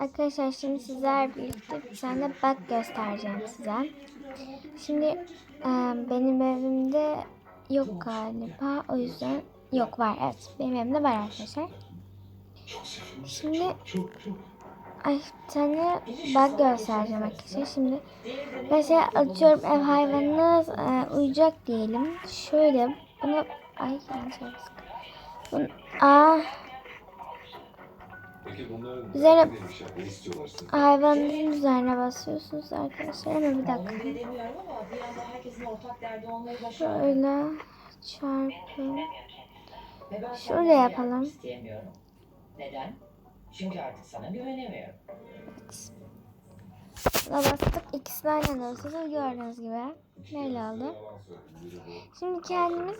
Arkadaşlar şimdi sizler birlikte bir tane bug göstereceğim size. Şimdi benim evimde yok galiba. O yüzden yok var evet. Benim evimde var arkadaşlar. Şimdi ay tane bug göstereceğim arkadaşlar. Şimdi mesela atıyorum ev hayvanınız uyuyacak diyelim. Şöyle bunu ay yanlış yaptık. Bunu, bunların Üzerine- hayvanın üzerine basıyorsunuz arkadaşlar. Ama bir dakika. Şöyle çarpı. Ve ben Şöyle yapalım. Neden? Çünkü artık sana güvenemiyorum. Buna bastık. İkisini aynı anda basıyoruz. Gördüğünüz gibi. Böyle oldu. Şimdi kendimiz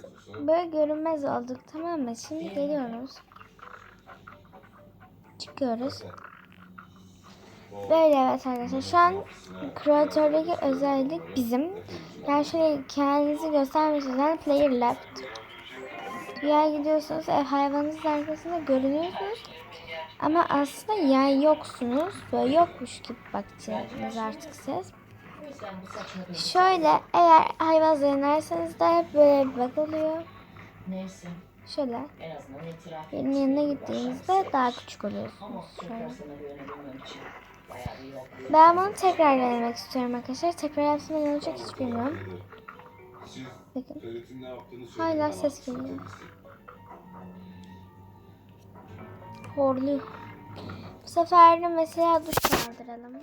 böyle görünmez olduk tamam mı? Şimdi geliyoruz. Çıkıyoruz. Böyle evet arkadaşlar. Şu an kreatördeki özellik bizim. Yani şöyle kendinizi göstermek için player left. Dünyaya gidiyorsunuz. Ev hayvanınızın arkasında görünüyorsunuz. Ama aslında yani yoksunuz. Böyle yokmuş gibi bakacaksınız artık siz. Şöyle eğer hayvan zannederseniz de hep böyle bir bak oluyor. Neyse. Şöyle etsin. yanına gittiğinizde daha küçük oluyorsunuz. Şöyle. Ben bunu tekrar denemek istiyorum arkadaşlar. Tekrar yapsam ne olacak hiç bilmiyorum. Bakın. Hala ses geliyor. Horluyor. Bu sefer de mesela duş kaldıralım.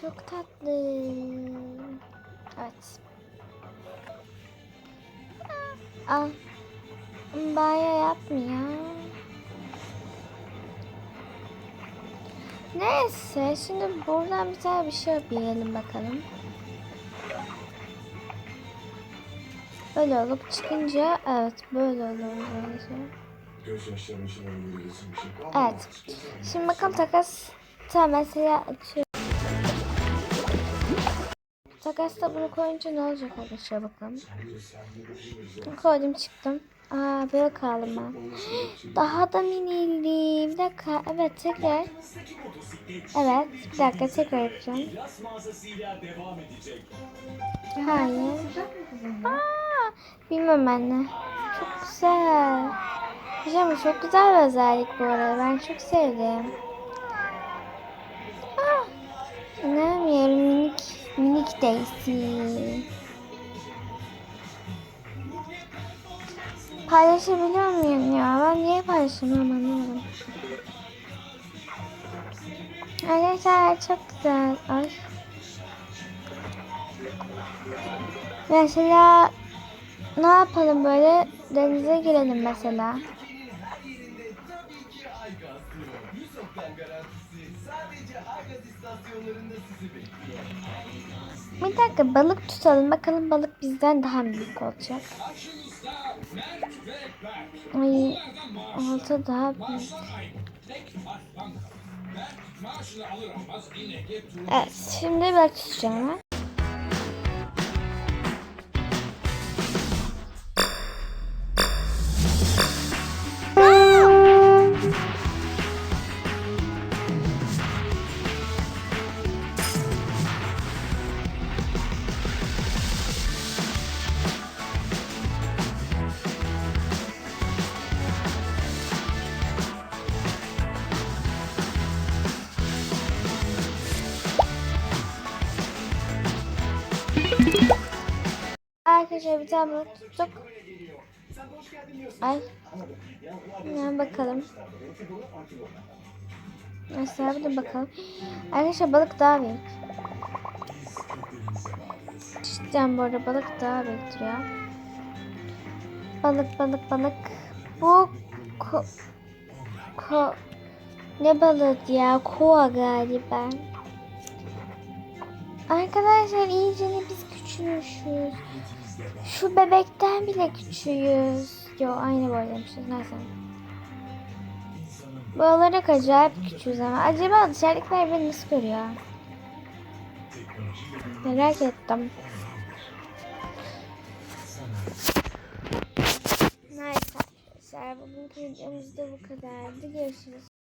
Çok tatlı. Al. Banyo yapmıyor. Neyse şimdi buradan bir tane bir şey yapayım bakalım. Böyle olup çıkınca evet böyle bir şey. Evet. Şimdi bakalım takas. Tamam mesela açıyorum. Takasta bunu koyunca ne olacak arkadaşlar bakalım. Koydum çıktım. Aa böyle kaldım ben. Daha da miniydi. Bir dakika. Evet tekrar. Evet. Bir dakika tekrar yapacağım. Hayır. Aa, bilmem anne. Çok güzel. Hocam çok güzel bir özellik bu arada. Ben çok sevdim. Daisy. Paylaşabiliyor muyum ya? Ben niye paylaşamıyorum anlamadım. Arkadaşlar çok güzel. Ay. Mesela ne yapalım böyle denize girelim mesela. Bir dakika balık tutalım bakalım balık bizden daha büyük olacak. Ay olta daha büyük. Evet şimdi balık tutacağım ben. Arkadaşlar bir tane balık tuttuk. Ay. Ya bakalım. Mesela bir de bakalım. Arkadaşlar balık daha büyük. Cidden bu arada balık daha büyüktür ya. Balık balık balık. Bu ko, ko ne balığı ya? Koa galiba. Arkadaşlar iyice biz küçülmüşüz. Şu bebekten bile küçüğüz. Yo aynı boydaymışız neyse. Bu olarak acayip küçüğüz ama. Acaba dışarıdakiler beni nasıl görüyor? Merak ettim. Neyse arkadaşlar bu bugünkü videomuz da bu kadardı. Görüşürüz.